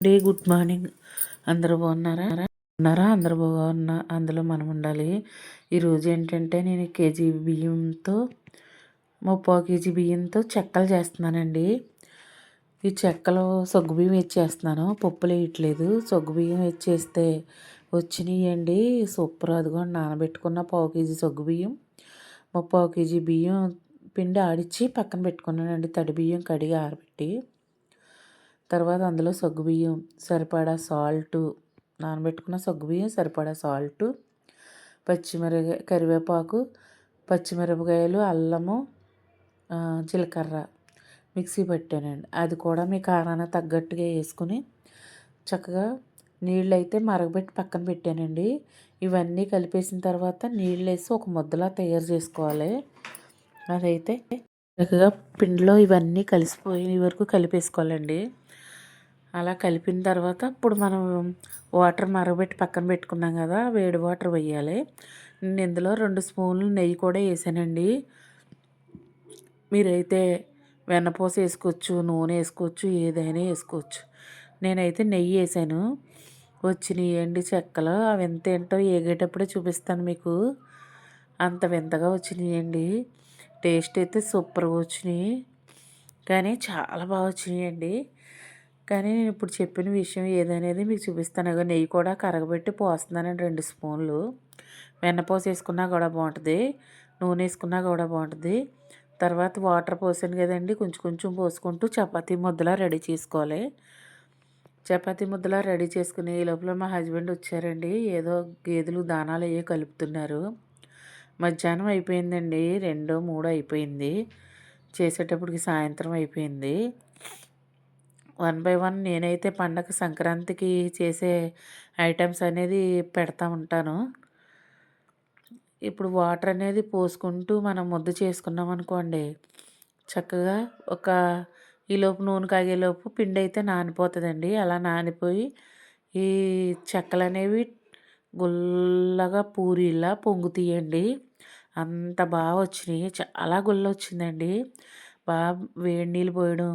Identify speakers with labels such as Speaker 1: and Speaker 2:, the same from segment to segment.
Speaker 1: Day good morning. అందరూ బాగున్నారా? ఉన్నారా? అందరూ బాగున్నా అందులో మనం ఉండాలి. ఈరోజు ఏంటంటే నేను కేజీ బియ్యంతో ముప్పో కేజీ బియ్యంతో చెక్కలు చేస్తున్నానండి. ఈ చెక్కలు సగ్గు బియ్యం వేసేస్తున్నాను పప్పులు వేయట్లేదు సగ్గు బియ్యం వేసేస్తే వచ్చినాయండి. సూపర్. అదిగో నానబెట్టుకున్న పావు కేజీ సగ్గు బియ్యం ముప్పై కేజీ బియ్యం పిండి ఆడిచ్చి పక్కన పెట్టుకున్నానండి. తడి బియ్యం కడిగి ఆరబెట్టి తర్వాత అందులో సగ్గుబియ్యం సరిపడా సాల్టు నానబెట్టుకున్న సగ్గుబియ్యం సరిపడా సాల్టు పచ్చిమిరపకాయ కరివేపాకు పచ్చిమిరపకాయలు అల్లము జీలకర్ర మిక్సీ పెట్టానండి. అది కూడా మీ కారాన తగ్గట్టుగా వేసుకుని చక్కగా నీళ్ళు అయితే మరగబెట్టి పక్కన పెట్టానండి. ఇవన్నీ కలిపేసిన తర్వాత నీళ్ళు వేసి ఒక ముద్దలా తయారు చేసుకోవాలి. అదైతే చక్కగా పిండిలో ఇవన్నీ కలిసిపోయే వరకు కలిపేసుకోవాలండి. అలా కలిపిన తర్వాత ఇప్పుడు మనం వాటర్ మరగబెట్టి పక్కన పెట్టుకున్నాం కదా వేడి వాటర్ వేయాలి నేను ఇందులో రెండు స్పూన్లు నెయ్యి కూడా వేసానండి. మీరైతే వెన్నపూస వేసుకోవచ్చు నూనె వేసుకోవచ్చు ఏదైనా వేసుకోవచ్చు. నేనైతే నెయ్యి వేసాను. వచ్చినాయి చెక్కలు? అవి ఎంత ఏంటో ఏగేటప్పుడే చూపిస్తాను మీకు. అంత వింతగా వచ్చినాయండి టేస్ట్ అయితే సూపర్గా వచ్చినాయి కానీ చాలా బాగా వచ్చినాయండి కానీ నేను ఇప్పుడు చెప్పిన విషయం ఏదనేది మీకు చూపిస్తాను. నెయ్యి కూడా కరగబెట్టి పోస్తున్నానండి రెండు స్పూన్లు. వెన్నపోసి వేసుకున్నా కూడా బాగుంటుంది. నూనె వేసుకున్నా కూడా బాగుంటుంది. తర్వాత వాటర్ పోసాను కదండి. కొంచెం కొంచెం పోసుకుంటూ చపాతీ ముద్దలా రెడీ చేసుకోవాలి. చపాతీ ముద్దలా రెడీ చేసుకుని ఈ లోపల మా హస్బెండ్ వచ్చారండి. ఏదో గేదెలు దానాలు అయ్యే కలుపుతున్నారు. మధ్యాహ్నం అయిపోయిందండి. రెండో మూడో అయిపోయింది. చేసేటప్పటికి సాయంత్రం అయిపోయింది. వన్ బై వన్ నేనైతే పండగ సంక్రాంతికి చేసే ఐటమ్స్ అనేది పెడతా ఉంటాను. ఇప్పుడు వాటర్ అనేది పోసుకుంటూ మనం ముద్ద చేసుకున్నాం అనుకోండి చక్కగా ఒక ఈలోపు నూనె కాగేలోపు పిండి అయితే నానిపోతుందండి. అలా నానిపోయి ఈ చెక్కలు అనేవి గుల్లగా పూరిలా పొంగుతీయండి అంత బాగా వచ్చినాయి. చాలా గుల్ల వచ్చిందండి బాగా వేడి నీళ్ళు పోయడం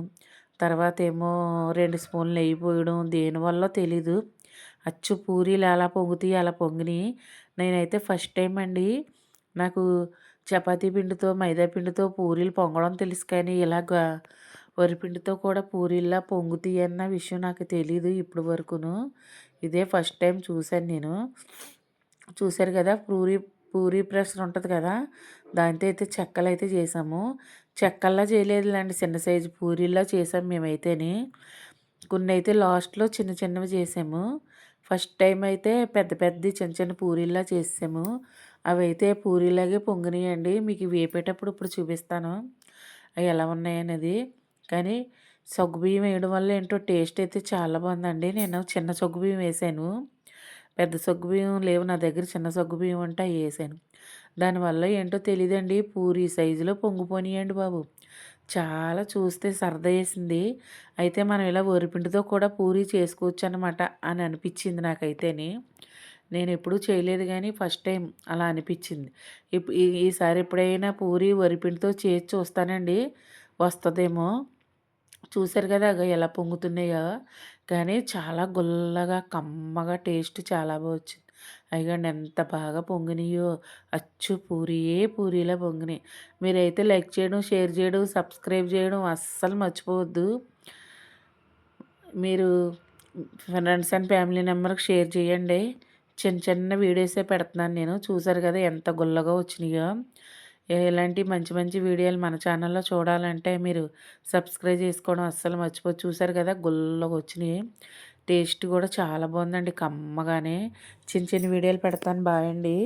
Speaker 1: తర్వాత ఏమో రెండు స్పూన్లు నెయ్యి పోయడం దేనివల్ల తెలీదు. అచ్చు పూరీలు అలా పొంగుతాయి అలా పొంగినాయి. నేనైతే ఫస్ట్ టైం అండి నాకు చపాతీ పిండితో మైదా పిండితో పూరీలు పొంగడం తెలుసు కానీ ఇలాగ వరిపిండితో కూడా పూరీలా పొంగుతాయి అన్న విషయం నాకు తెలీదు ఇప్పుడు వరకును. ఇదే ఫస్ట్ టైం చూశాను నేను. చూశారు కదా పూరి పూరి ప్రెషర్ ఉంటుంది కదా దాంతో అయితే చెక్కలు అయితే చేసాము. చెక్కల్లా చేయలేదులేండి చిన్న సైజు పూరీలా చేసాము మేమైతేని. కొన్ని అయితే లాస్ట్లో చిన్న చిన్నవి చేసాము. ఫస్ట్ టైం అయితే పెద్ద పెద్ద చిన్న చిన్న పూరీలా చేసాము అవి అయితే పూరీలాగే పొంగినాయండి. మీకు వేపేటప్పుడు ఇప్పుడు చూపిస్తాను అవి ఎలా ఉన్నాయనేది. కానీ సగ్గుబియ్యం వేయడం వల్ల ఏంటో టేస్ట్ అయితే చాలా బాగుందండి. నేను చిన్న సగ్గుబియ్యం వేసాను. పెద్ద సగ్గు బియ్యం లేవు నా దగ్గర చిన్న సగ్గుబియ్యం ఉంటే అవి వేసాను. దానివల్ల ఏంటో తెలియదండి పూరి సైజులో పొంగిపోనియండి బాబు. చాలా చూస్తే సరదా వేసింది. అయితే మనం ఇలా వరిపిండితో కూడా పూరి చేసుకోవచ్చు అనమాట అని అనిపించింది నాకైతేనే. నేను ఎప్పుడూ చేయలేదు కానీ ఫస్ట్ టైం అలా అనిపించింది. ఈసారి ఎప్పుడైనా పూరి వరిపిండితో చేసి చూస్తానండి. వస్తుందేమో. చూశారు కదా! ఎలా పొంగుతున్నాయో. కానీ చాలా గుల్లగా కమ్మగా టేస్ట్ చాలా బాగా వచ్చింది. అయ్యండి ఎంత బాగా పొంగినాయో. అచ్చు పూరియే పూరీలా పొంగినాయి. మీరైతే లైక్ చేయడం షేర్ చేయడం సబ్స్క్రైబ్ చేయడం అస్సలు మర్చిపోవద్దు. మీరు ఫ్రెండ్స్ అండ్ ఫ్యామిలీ నెంబర్కి షేర్ చేయండి. చిన్న చిన్న వీడియోసే పెడుతున్నాను నేను. చూసారు కదా! ఎంత గుల్లగా వచ్చినాయో. ఇలాంటి మంచి మంచి వీడియోలు మన ఛానల్లో చూడాలంటే మీరు సబ్స్క్రైబ్ చేసుకోవడం అస్సలు మర్చిపో చూసారు కదా గుల్లగా వచ్చినాయి. టేస్ట్ కూడా చాలా బాగుందండి కమ్మగానే. చిన్న చిన్న వీడియోలు పెడతాను బాయండి